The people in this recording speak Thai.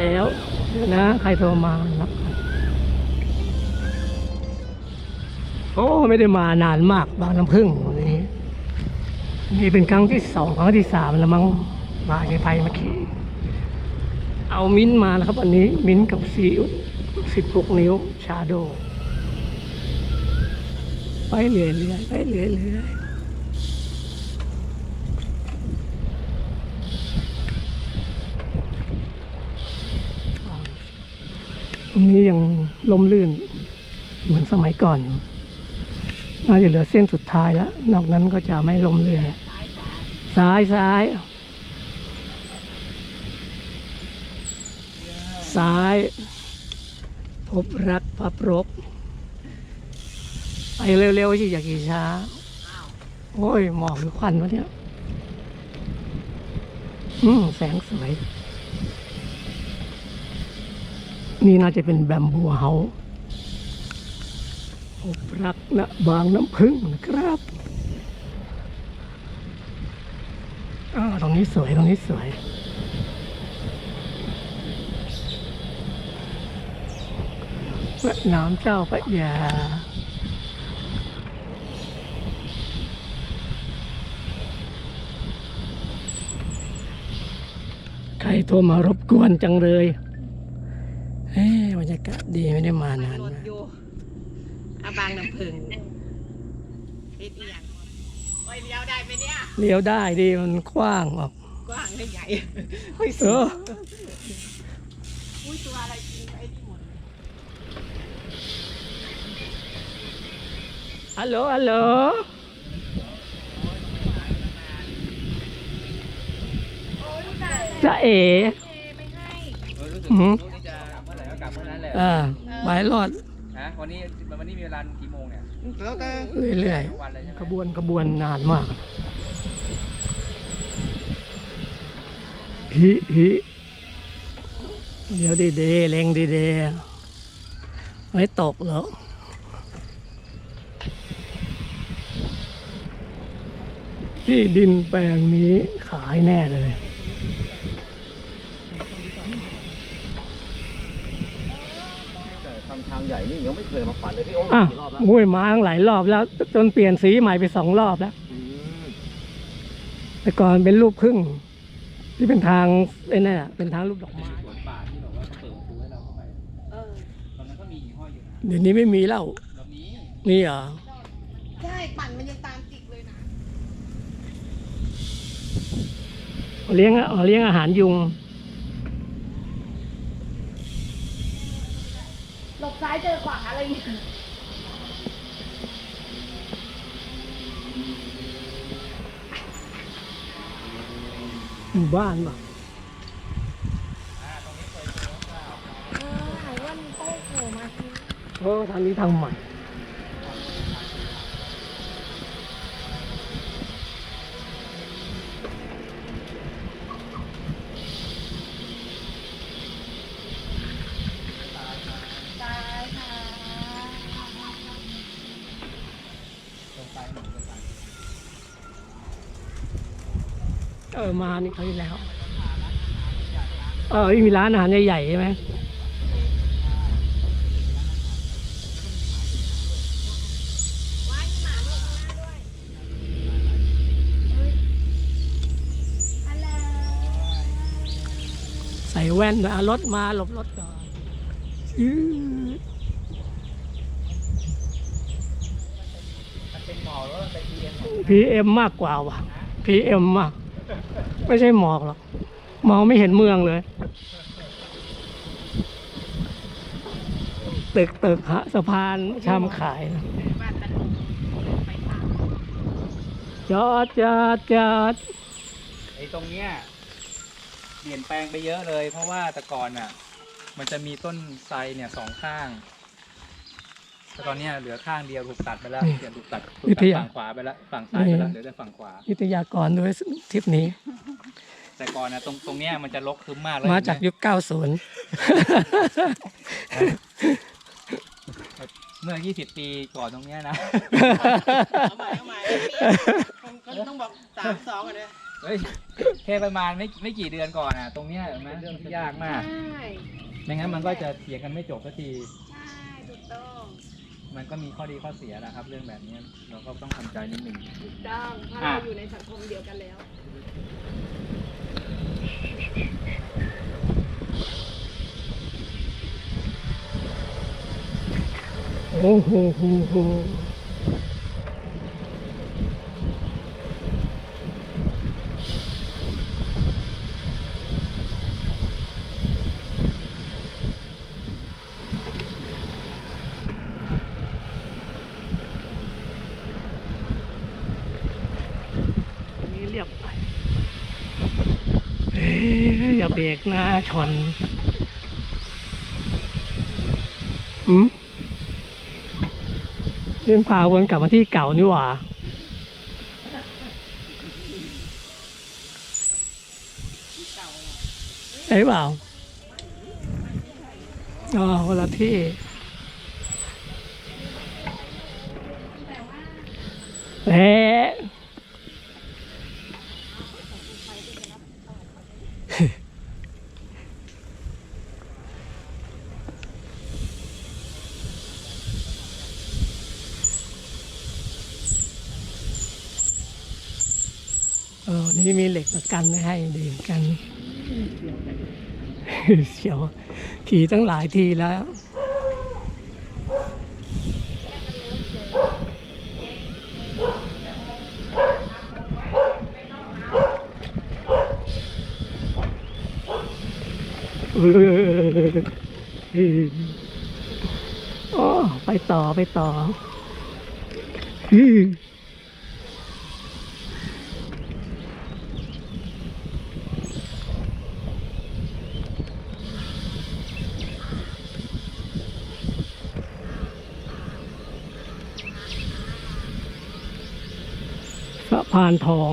แล้วนะใครโทรมารับโอ้ไม่ได้มานานมากบางน้ำพึ่งวันนี้นี่เป็นครั้งที่สองครั้งที่สามแล้วมั้งมาในไทยมาขี่เอามิ้นท์มานะครับอันนี้มิ้นกับซีอิ๊วสิบหกนิ้วชาโด ไปเรื่อยๆไปเรื่อยๆ รงนี้ยังลมลื่น เหมือนสมัยก่อนอยู่น่าจะเหลือเส้นสุดท้ายแล้ว นอกนั้นก็จะไม่ลมเรื่อยซ้ายซ้ายซ้าย พบรักพับรบไปเร็วๆสิอย่าขี่ช้า โอ้ย หมอกหรือควันวะเนี่ย อืม แสงสวย นี่น่าจะเป็นแบมบูเฮาส์พบรักนะบางน้ำพึ่งนะครับอ่าตรงนี้สวย ตรงนี้สวย แม่น้ำเจ้าพระยาใครโทรมารบกวนจังเลย กาศดีไม่ได้มานานรถมากอยู่อาบางน้ำผึ้งติดอีหยังโอ้ยเลี้ยวได้ไหมเนี่ยเลี้ยวได้ดีมันกว้างออก กว้างได้ใหญ่โอ้ยเอออุ้ยตัวอะไรกินไปนี่หมดฮัลโหลฮัลโหลจะเอ๋เออรู้สึกอืม อนั้นแหละอ่าหมายรอดฮะวันนี้วันนี้มีเวลากี่โมงเนี่ยเรื่อยทุกวันเลยใช่ไหมๆขบวนขบวนนานมากฮิฮิเดี๋ยวดีเดเล็งดีเดไม่ตกหรอกที่ดินแปลงนี้ขายแน่เลย ทำทางใหญ่นี่ยังไม่ เคยมาปั่นเลยพี่โอ้อะกี่รอบแล้วโอ้ยมาตั้งหลายรอบแล้ว จนเปลี่ยนสีใหม่ไปสองรอบแล้ว อืมแต่ก่อนเป็นรูปครึ่ง ที่เป็นทางไอ้นั่นน่ะเป็นทางรูปดอกไม้สวนป่าที่แบบว่าเขาเปิดประตูให้เราเข้าไปเออ ตอนนั้นก็มีหิ่งห้อยอยู่นะเดี๋ยวนี้ไม่มีแล้วรอบนี้นี่เหรอใช่ ปั่นมันยังตามจิกเลยนะ เลี้ยงอ๋อเลี้ยงอาหารยุง หลบซ้ายเจอขวาอะไรอ เออมานี่เขาวที่แล้ว เออมีร้านอาหารใหญ่ๆใช่ไหมว้ายมีหมาลงข้างหน้าด้วยฮัลโหลใส่แว่นด้วยเอารถมาหลบรถก่อนอื้อมันเป็นหมอกแล้วมันเป็นพีเอ็มพีเอ็มมากกว่าว่ะพีเอ็มมาก ไม่ใช่หมอกหรอก มองไม่เห็นเมืองเลย ตึกตึกฮะสะพานชามขายนะบ้านตะจอดจอดจอดไอ้ตรงเนี้ยเปลี่ยนแปลงไปเยอะเลย เพราะว่าแต่ก่อนอะ มันจะมีต้นไทรเนี่ยสองข้าง แต่ตอนเนี้ยเหลือข้างเดียวถูกตัดไปแล้วเปลี่ยนถูกตัดถูกตัดฝั่งขวาไปแล้วฝั่งซ้ายไปแล้วเหลือแต่ฝั่งขวา วิทยากรด้วยทริปนี้ แต่ก่อนนะตรงตรงเนี้ยมันจะรกคึมมากเลยมาจากเห็นไหยุค 90 เมื่อ 20 ปีก่อนตรงเนี้ยนะ เอาใหม่เอาใหม่พี่ต้องต้องบอกสามสองอะเนี่ยเฮ้ยแค่ประมาณไม่ไม่กี่เดือนก่อนอะ ตรงเนี้ยเห็นไหมเรื่องที่ยากมาก ใช่ ไม่งั้นมันก็จะเถียงกันไม่จบสักที ใช่ถูกต้อง มันก็มีข้อดีข้อเสียนะครับ เรื่องแบบนี้เราก็ต้องทำใจนิดหนึ่ง ถูกต้องเพราะอะเราอยู่ในสังคมเดียวกันแล้ว โอ้โหโหโห นี่เรียบไปเอ้ยอย่าเบรกนะชนอืมเรื่องพาวนกลับมาที่เก่านี่หว่าใช่เปล่าอ๋อคนละที่แหละ เออนี่มีเหล็กประกันไม่ให้ดื่มกันเสียวขี่ตั้งหลายทีแล้วออโอ้ไปต่อไปต่อ พานทอง